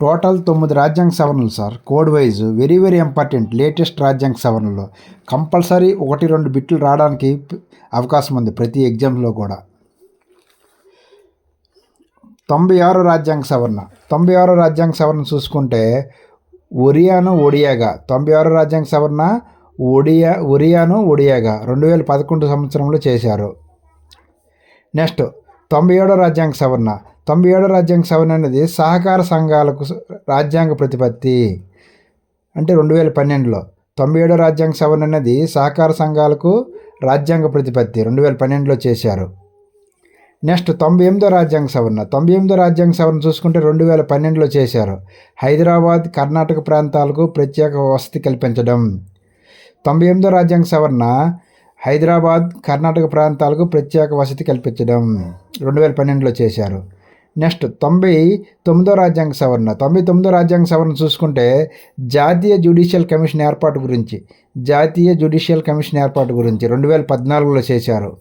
Total తొమ్మిది రాజ్యాంగ సవరణలు sir. Code wise very very important latest రాజ్యాంగ సవరణలు. కంపల్సరీ ఒకటి రెండు బిట్లు రావడానికి అవకాశం ఉంది ప్రతి ఎగ్జామ్లో కూడా. తొంభై ఆరో రాజ్యాంగ సవరణ. తొంభై ఆరో రాజ్యాంగ సవరణ చూసుకుంటే ఒరియాను ఒడియాగా. తొంభై ఆరో రాజ్యాంగ సవరణ ఒడియా ఒరియాను ఒడియాగా రెండు వేల పదకొండు సంవత్సరంలో చేశారు. నెక్స్ట్ తొంభై ఏడో రాజ్యాంగ సవరణ. తొంభై ఏడో రాజ్యాంగ సవరణ అనేది సహకార సంఘాలకు రాజ్యాంగ ప్రతిపత్తి. అంటే రెండు వేల పన్నెండులో తొంభై ఏడో రాజ్యాంగ సవరణ అనేది సహకార సంఘాలకు రాజ్యాంగ ప్రతిపత్తి రెండు వేల పన్నెండులో చేశారు. నెక్స్ట్ తొంభై ఎనిమిదో రాజ్యాంగ సవరణ. తొంభై ఎనిమిదో రాజ్యాంగ సవరణ చూసుకుంటే రెండు వేల పన్నెండులో చేశారు. హైదరాబాద్ కర్ణాటక ప్రాంతాలకు ప్రత్యేక వసతి కల్పించడం. తొంభై ఎనిమిదో రాజ్యాంగ సవరణ హైదరాబాద్ కర్ణాటక ప్రాంతాలకు ప్రత్యేక వసతి కల్పించడం. రెండు వేల పన్నెండులో చేశారు. నెక్స్ట్ తొంభై తొమ్మిదో రాజ్యాంగ సవరణ. తొంభై తొమ్మిదో రాజ్యాంగ సవరణ చూసుకుంటే జాతీయ జ్యుడిషియల్ కమిషన్ ఏర్పాటు గురించి జాతీయ జ్యుడిషియల్ కమిషన్ ఏర్పాటు గురించి రెండు వేల పద్నాలుగులో చేశారు.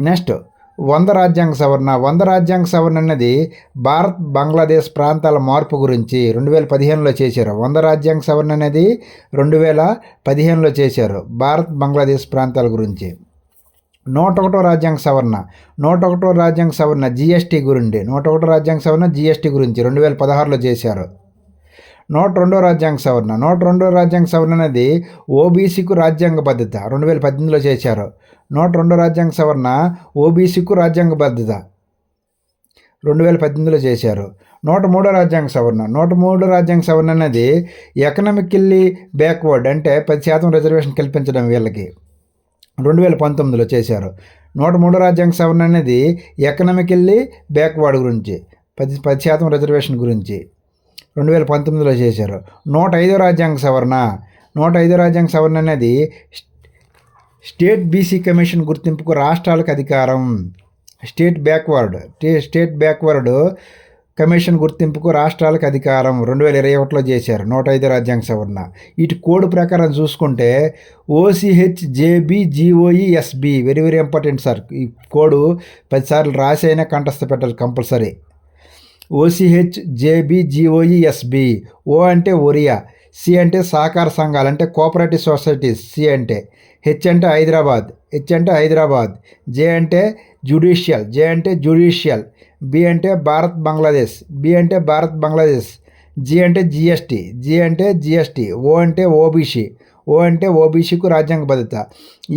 నెక్స్ట్ వంద రాజ్యాంగ సవరణ. వంద రాజ్యాంగ సవరణ అనేది భారత్ బంగ్లాదేశ్ ప్రాంతాల మార్పు గురించి రెండు వేల పదిహేనులో చేశారు. వంద రాజ్యాంగ సవరణ అనేది రెండు వేల పదిహేనులో చేశారు. భారత్ బంగ్లాదేశ్ ప్రాంతాల గురించి. నూట ఒకటో రాజ్యాంగ సవరణ నూట ఒకటో రాజ్యాంగ సవరణ జిఎస్టీ గురించి నూట ఒకటో రాజ్యాంగ సవరణ జిఎస్టీ గురించి రెండు వేల పదహారులో చేశారు. నూట రెండో రాజ్యాంగ సవరణ నూట రెండో రాజ్యాంగ సవరణ అనేది ఓబీసీకు రాజ్యాంగ భద్రత రెండు వేల పద్దెనిమిదిలో చేశారు. నూట రెండో రాజ్యాంగ సవరణ ఓబీసీకు రాజ్యాంగ భద్రత రెండు వేల పద్దెనిమిదిలో చేశారు. నూట మూడో రాజ్యాంగ సవరణ నూట మూడో రాజ్యాంగ సవరణ అనేది ఎకనామికల్లీ బ్యాక్వర్డ్ అంటే పది శాతం రిజర్వేషన్ కల్పించడం వీళ్ళకి. రెండు వేల పంతొమ్మిదిలో చేశారు. నూట మూడో రాజ్యాంగ సవరణ అనేది ఎకనామికల్లీ బ్యాక్వర్డ్ గురించి పది పది శాతం రిజర్వేషన్ గురించి రెండు వేల పంతొమ్మిదిలో చేశారు. నూట ఐదో రాజ్యాంగ సవరణ నూట ఐదో రాజ్యాంగ సవరణ అనేది స్టేట్ బీసీ కమిషన్ గుర్తింపుకు రాష్ట్రాలకు అధికారం state backward state backward commission గుర్తింపుకు రాష్ట్రాలకు అధికారం రెండు వేల ఇరవై ఒకటిలో చేశారు నూట ఐదు రాజ్యాంగ సవరణ. ఇటు కోడ్ ప్రకారం చూసుకుంటే OCH JB very very important sir. ఈ కోడ్ పదిసార్లు రాసైనా అయినా కంఠస్థ పెట్టాలి కంపల్సరీ. ఓసిహెచ్ జేబి ఓ అంటే ఒరియా. సి అంటే సహకార సంఘాలు అంటే కోఆపరేటివ్ సొసైటీస్ సి అంటే హెచ్ అంటే హైదరాబాద్ హెచ్ అంటే హైదరాబాద్ జే అంటే జ్యుడిషియల్ జే అంటే జ్యుడిషియల్ బి అంటే భారత్ బంగ్లాదేశ్ బి అంటే భారత్ బంగ్లాదేశ్ జి అంటే జిఎస్టీ జి అంటే జిఎస్టీ ఓ అంటే ఓబీసీ ఓ అంటే ఓబీసీకు రాజ్యాంగ భద్రత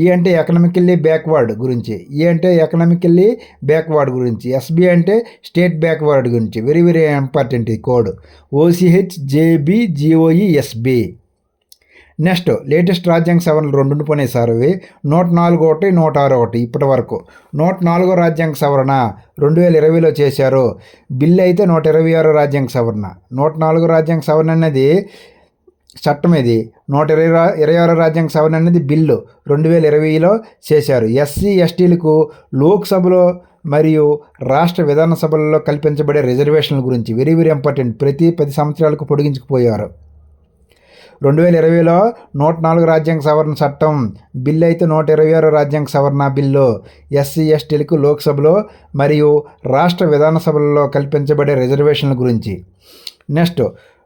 ఈ అంటే ఎకనామికల్లీ బ్యాక్వర్డ్ గురించి ఈ అంటే ఎకనామికల్లీ బ్యాక్వర్డ్ గురించి ఎస్బీ అంటే స్టేట్ బ్యాక్వర్డ్ గురించి వెరీ వెరీ ఇంపార్టెంట్ ఈ code. OCH JB GOE SB next latest రాజ్యాంగ సవరణలు రెండు పోనే సార్ నూట నాలుగు ఒకటి నూట ఆరు ఒకటి ఇప్పటి వరకు. నూట నాలుగో రాజ్యాంగ సవరణ రెండు వేల ఇరవైలో చేశారు. బిల్లు అయితే నూట ఇరవై ఆరో రాజ్యాంగ సవరణ. నూట నాలుగో రాజ్యాంగ సవరణ అనేది చట్టం ఇది నూట ఇరవై ఇరవై ఆరో రాజ్యాంగ సవరణ అనేది బిల్లు రెండు వేల ఇరవైలో చేశారు. ఎస్సీ ఎస్టీలకు లోక్సభలో మరియు రాష్ట్ర విధానసభలలో కల్పించబడే రిజర్వేషన్ల గురించి వెరీ వెరీ ఇంపార్టెంట్. ప్రతి పది సంవత్సరాలకు పొడిగించుకుపోయారు రెండు వేల ఇరవైలో నూట నాలుగు రాజ్యాంగ సవరణ చట్టం బిల్లు అయితే నూట ఇరవై ఆరో రాజ్యాంగ సవరణ బిల్లు. ఎస్సీ ఎస్టీలకు లోక్సభలో మరియు రాష్ట్ర విధానసభలలో కల్పించబడే రిజర్వేషన్ల గురించి. నెక్స్ట్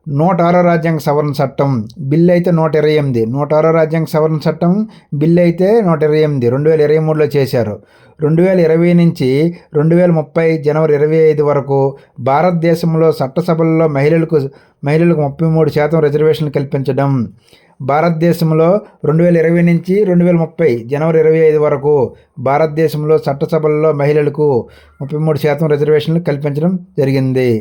నూట ఆరో రాజ్యాంగ సవరణ చట్టం బిల్లు అయితే నూట ఇరవై ఎనిమిది నూట ఆరో రాజ్యాంగ సవరణ చట్టం బిల్లు అయితే నూట ఇరవై ఎనిమిది రెండు వేల ఇరవై మూడులో చేశారు. రెండు వేల ఇరవై నుంచి రెండు వేల ముప్పై జనవరి ఇరవై ఐదు వరకు భారతదేశంలో చట్టసభల్లో మహిళలకు మహిళలకు ముప్పై మూడు శాతం రిజర్వేషన్లు కల్పించడం. భారతదేశంలో రెండు వేల ఇరవై నుంచి రెండు వేల ముప్పై జనవరి ఇరవై ఐదు వరకు భారతదేశంలో చట్టసభల్లో మహిళలకు ముప్పై మూడు శాతం రిజర్వేషన్లు కల్పించడం జరిగింది.